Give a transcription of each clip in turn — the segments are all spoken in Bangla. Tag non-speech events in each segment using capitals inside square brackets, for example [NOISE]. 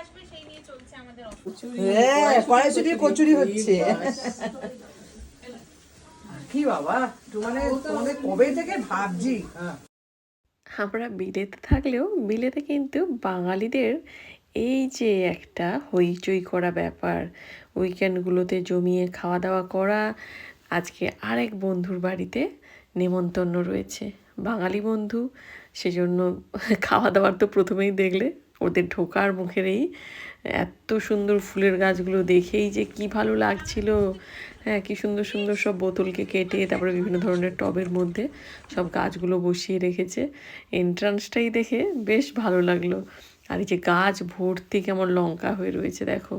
আসবে সেই নিয়ে চলছে আমাদের হ্যাঁ কচুরি হচ্ছে। কি বাবা মানে তোমাদের কবে থেকে ভাবছি? হ্যাঁ। আমরা বিলেতে থাকলেও বিলেতে কিন্তু বাঙালিদের এই যে একটা হইচই করা ব্যাপার উইকেন্ডগুলোতে জমিয়ে খাওয়া দাওয়া করা আজকে আরেক বন্ধুর বাড়িতে নেমন্তন্ন রয়েছে। বাঙালি বন্ধু সেজন্য খাওয়া দাওয়ার তো প্রথমেই দেখলে ওদের ঢোকার মুখের এই এত সুন্দর ফুলের গাছগুলো দেখেই যে কি ভালো লাগছিল। হ্যাঁ কি সুন্দর সুন্দর সব বোতলকে কেটে তারপরে বিভিন্ন ধরনের টবের মধ্যে সব গাছগুলো বসিয়ে রেখেছে। এন্ট্রান্সটাই দেখে বেশ ভালো লাগল। আর এই যে গাছ ভর্তি কেমন লঙ্কা হয়ে রয়েছে দেখো।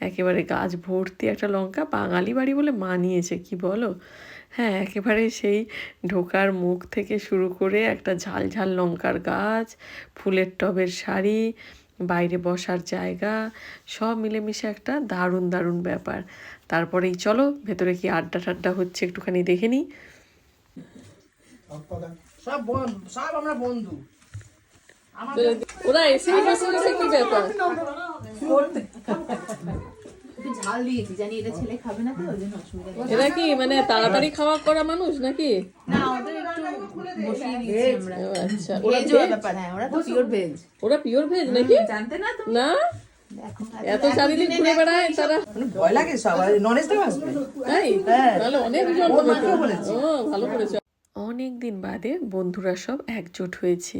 একেবারে গাছ ভর্তি একটা লঙ্কা। বাঙালি বাড়ি বলে মানিয়েছে, কি বলো? হ্যাঁ একেবারে সেই ঢোকার মুখ থেকে শুরু করে একটা ঝাল ঝাল লঙ্কার গাছ ফুলের টবের শাড়ি বাইরে বসার জায়গা সব মিলেমিশে একটা দারুণ দারুণ ব্যাপার। তারপরেই চলো ভেতরে কি আড্ডা টাড্ডা হচ্ছে একটুখানি দেখে নিই। সব সব আমরা বন্ধু। ওরা এসে বসে বসে কি ব্যাপার? [LAUGHS] একটু ঝাল দিয়েছি জানি এটা ছেলে খাবে না তো ওই জন্য অসুবিধা এরা কি মানে তাড়াতাড়ি খাওয়া করা মানুষ নাকি? না ওদের একটু বসিয়ে দিয়েছি আমরা। ও আচ্ছা। ভেজ ব্যাপার হ্যাঁ ওরা তো পিওর ভেজ ওরা পিওর ভেজ নাকি? জানতে না এত চারিদিক ঘুরে বেড়ায় তারা? মানে ভয় লাগে সবাই ননেজ আসবে। তাই? হ্যাঁ। তাহলে বলেছে। ও ভালো করেছ। অনেক দিন বাদে বন্ধুরা সব একজোট হয়েছি।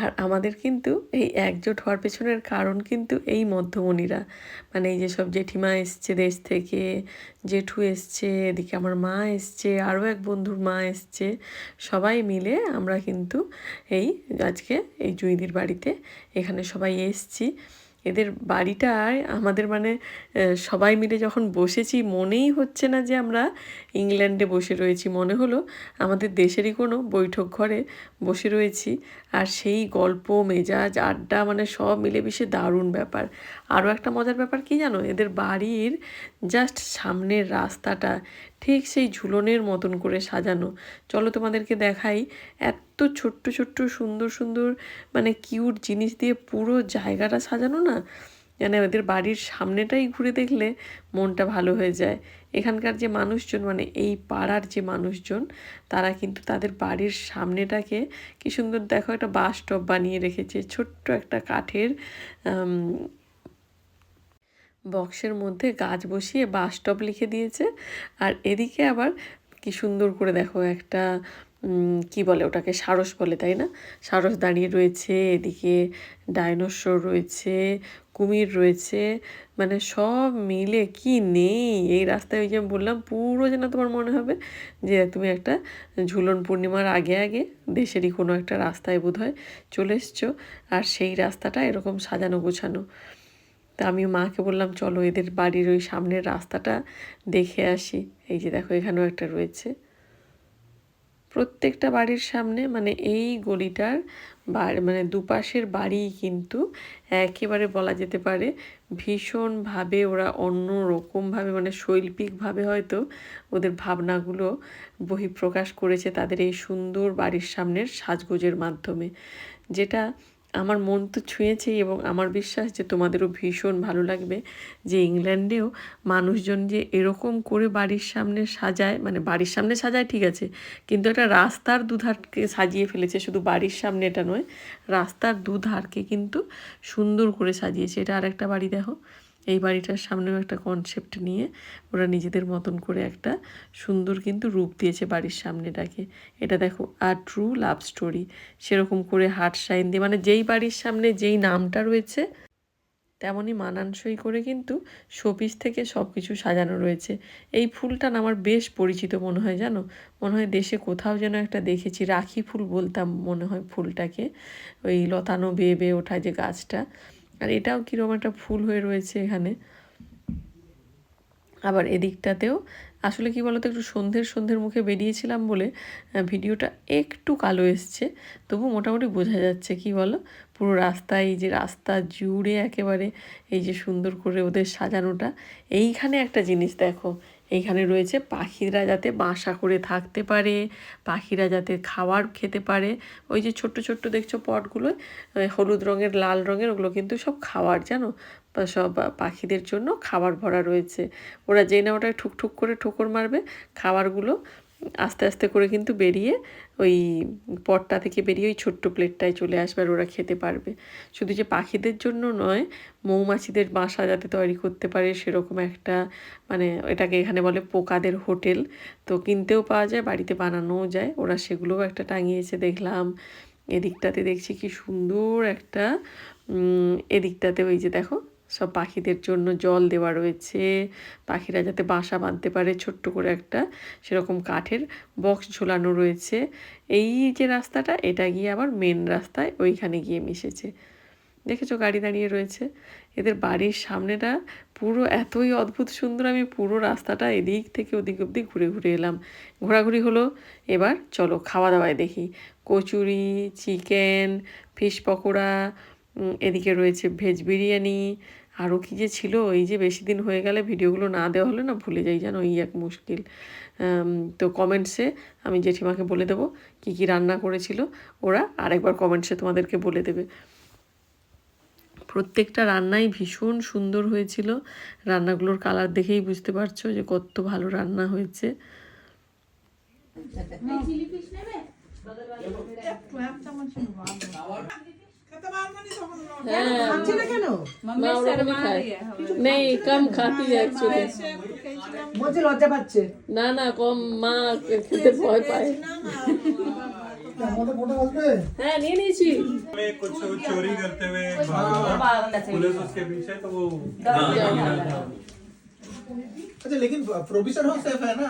আর আমাদের কিন্তু এই একজোট হওয়ার পেছনের কারণ কিন্তু এই মধ্যমণিরা। মানে এই যে সব জেঠিমা এসছে দেশ থেকে, জেঠু এসছে, এদিকে আমার মা এসছে, আরও এক বন্ধুর মা এসছে। সবাই মিলে আমরা কিন্তু এই আজকে এই জুইদির বাড়িতে এখানে সবাই এসছি। এদের বাড়িটায় আমাদের মানে সবাই মিলে যখন বসেছি, মনেই হচ্ছে না যে আমরা ইংল্যান্ডে বসে রয়েছি। মনে হলো আমাদের দেশেরই কোনো বৈঠক ঘরে বসে রয়েছি। আর সেই গল্প, মেজাজ, আড্ডা মানে সব মিলেমিশে দারুণ ব্যাপার। আরও একটা মজার ব্যাপার কি জানো? এদের বাড়ির জাস্ট সামনের রাস্তাটা ঠিক সেই ঝুলনের মতন করে সাজানো। চলো তোমাদেরকে দেখাই এত ছোট্ট ছোট্ট, সুন্দর সুন্দর মানে কিউট জিনিস দিয়ে পুরো জায়গাটা সাজানো না? মানে ওদের বাড়ির সামনেটাই ঘুরে দেখলে মনটা ভালো হয়ে যায়। এখানকার যে মানুষজন মানে এই পাড়ার যে মানুষজন, তারা কিন্তু তাদের বাড়ির সামনেটাকে কি সুন্দর দেখো একটা বাস স্টপ বানিয়ে রেখেছে। ছোট্ট একটা কাঠের বক্সের মধ্যে গাছ বসিয়ে বাস স্টপ লিখে দিয়েছে। আর এদিকে আবার কি সুন্দর করে দেখো একটা কি বলে ওটাকে, সারস বলে, তাই না? সারস দাঁড়িয়ে রয়েছে, এদিকে ডাইনোসর রয়েছে, কুমির রয়েছে মানে সব মিলে কি নেই? এই রাস্তায় ওই যে বললাম, পুরো যেন তোমার মনে হবে যে তুমি একটা ঝুলন পূর্ণিমার আগে আগে দেশেরই কোনো একটা রাস্তায় বোধহয় চলে এসছো। আর সেই রাস্তাটা এরকম সাজানো গোছানো। তা আমি মাকে বললাম, চলো এদের বাড়ির ওই সামনের রাস্তাটা দেখে আসি। এই যে দেখো এখানেও একটা রয়েছে। প্রত্যেকটা বাড়ির সামনে মানে এই গলিটার মানে দুপাশের বাড়ি কিন্তু একেবারে বলা যেতে পারে ভীষণভাবে ওরা অন্য রকমভাবে মানে শৈল্পিকভাবে হয়তো ওদের ভাবনাগুলো বহিঃপ্রকাশ করেছে তাদের এই সুন্দর বাড়ির সামনের সাজগোজের মাধ্যমে। যেটা আমার মন তো ছুঁয়েছেই এবং আমার বিশ্বাস যে তোমাদেরও ভীষণ ভালো লাগবে যে ইংল্যান্ডেও মানুষজন যে এরকম করে বাড়ির সামনে সাজায় মানে বাড়ির সামনে সাজায় ঠিক আছে, কিন্তু একটা রাস্তার দুধারকে সাজিয়ে ফেলেছে, শুধু বাড়ির সামনে এটা নয়, রাস্তার দুধারকে কিন্তু সুন্দর করে সাজিয়েছে। এটা আর একটা বাড়ি দেখো এই বাড়িটার সামনেও একটা কনসেপ্ট নিয়ে ওরা নিজেদের মতন করে একটা সুন্দর কিন্তু রূপ দিয়েছে বাড়ির সামনেটাকে। এটা দেখো আর ট্রু লাভ স্টোরি সেরকম করে হার্ট সাইন দিয়ে মানে যেই বাড়ির সামনে যেই নামটা রয়েছে, তেমনই মানানসই করে কিন্তু শোপিস থেকে সব কিছু সাজানো রয়েছে। এই ফুলটা আমার বেশ পরিচিত মনে হয়, জানো? মনে হয় দেশে কোথাও যেন একটা দেখেছি, রাখি ফুল বলতাম মনে হয় ফুলটাকে। ওই লতানো বেয়ে বেয়ে ওঠা যে গাছটা। আর এটাও কীরকম একটা ফুল হয়ে রয়েছে এখানে। আবার এদিকটাতেও, আসলে কি বলতো, একটু সন্ধ্যের সন্ধ্যের মুখে বেরিয়েছিলাম বলে ভিডিওটা একটু কালো এসছে। তবু মোটামুটি বোঝা যাচ্ছে কি বলো, পুরো রাস্তায় এই যে রাস্তা জুড়ে একেবারে এই যে সুন্দর করে ওদের সাজানোটা, এইখানে একটা জিনিস দেখো এইখানে রয়েছে পাখিরা যাতে বাসা করে থাকতে পারে, পাখিরা যাতে খাবার খেতে পারে। ওই যে ছোট্ট ছোট্ট দেখছ পটগুলো হলুদ রঙের, লাল রঙের, ওগুলো কিন্তু সব খাবার জানো? সব পাখিদের জন্য খাবার ভরা রয়েছে। ওরা যেই না ওটা ঠুকঠুক করে ঠোকর মারবে, খাবারগুলো আস্তে আস্তে করে কিন্তু বেরিয়ে ওই পটটা থেকে বেরিয়ে ওই ছোট্ট প্লেটটায় চলে আসবে আর ওরা খেতে পারবে। শুধু যে পাখিদের জন্য নয়, মৌমাছিদের বাসা যাতে তৈরি করতে পারে সেরকম একটা মানে এটাকে এখানে বলে পোকাদের হোটেল। তো কিনতেও পাওয়া যায়, বাড়িতে বানানোও যায়। ওরা সেগুলোও একটা টাঙিয়েছে, দেখলাম। এদিকটাতে দেখছি কি সুন্দর একটা এদিকটাতে ওই যে দেখো সব পাখিদের জন্য জল দেওয়া রয়েছে। পাখিরা যাতে বাসা বাঁধতে পারে, ছোট্ট করে একটা সেরকম কাঠের বক্স ঝোলানো রয়েছে। এই যে রাস্তাটা, এটা গিয়ে আবার মেন রাস্তায় ওইখানে গিয়ে মিশেছে। দেখেছ গাড়ি দাঁড়িয়ে রয়েছে? এদের বাড়ির সামনেটা পুরো এতই অদ্ভুত সুন্দর, আমি পুরো রাস্তাটা এদিক থেকে ওদিক অবধি ঘুরে ঘুরে এলাম। ঘোরাঘুরি হলো, এবার চলো খাওয়া দাওয়ায় দেখি। কচুরি, চিকেন ফিশ পকোড়া এদিকে রয়েছে ভেজ বিরিয়ানি। আরও কী যে ছিল এই যে বেশি দিন হয়ে গেলে ভিডিওগুলো না দেওয়া হলে না ভুলে যাই জানো এই এক মুশকিল। তো কমেন্টসে আমি জেঠিমাকে বলে দেবো কী কী রান্না করেছিল ওরা আরেকবার কমেন্টসে তোমাদেরকে বলে দেবে। প্রত্যেকটা রান্নাই ভীষণ সুন্দর হয়েছিল। রান্নাগুলোর কালার দেখেই বুঝতে পারছ যে কত ভালো রান্না হয়েছে। চিলি ফিশ নেবে? নেই কম খাতি অ্যাকচুয়ালি বলছে লজ্জা পাচ্ছে না না কম মা খেতে ভয় পায় হ্যাঁ নিয়ে নিয়েছি में कुछ चोरी करते हुए पुलिस उसके पीछे तो वो अच्छा लेकिन प्रोविजन हाउस सेफ है ना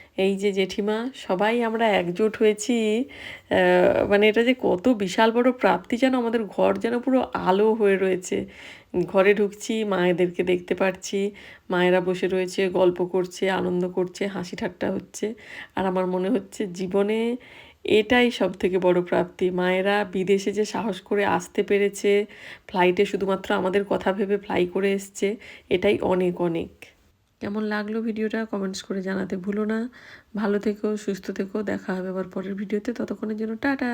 এই যে জেঠিমা, সবাই আমরা একজোট হয়েছি। মানে এটা যে কত বিশাল বড় প্রাপ্তি যেন আমাদের ঘর যেন পুরো আলো হয়ে রয়েছে। ঘরে ঢুকছি, মায়েদেরকে দেখতে পাচ্ছি মায়েরা বসে রয়েছে, গল্প করছে, আনন্দ করছে, হাসি ঠাট্টা হচ্ছে। আর আমার মনে হচ্ছে জীবনে এটাই সব থেকে বড় প্রাপ্তি। মায়েরা বিদেশে যে সাহস করে আসতে পেরেছে ফ্লাইটে শুধুমাত্র আমাদের কথা ভেবে ফ্লাই করে এসছে, এটাই অনেক অনেক। কেমন লাগল ভিডিওটা কমেন্টস করে জানাতে ভুলো না। ভালো থেকো, সুস্থ থেকো, দেখা হবে আবার পরের ভিডিওতে। ততক্ষণের জন্য টাটা।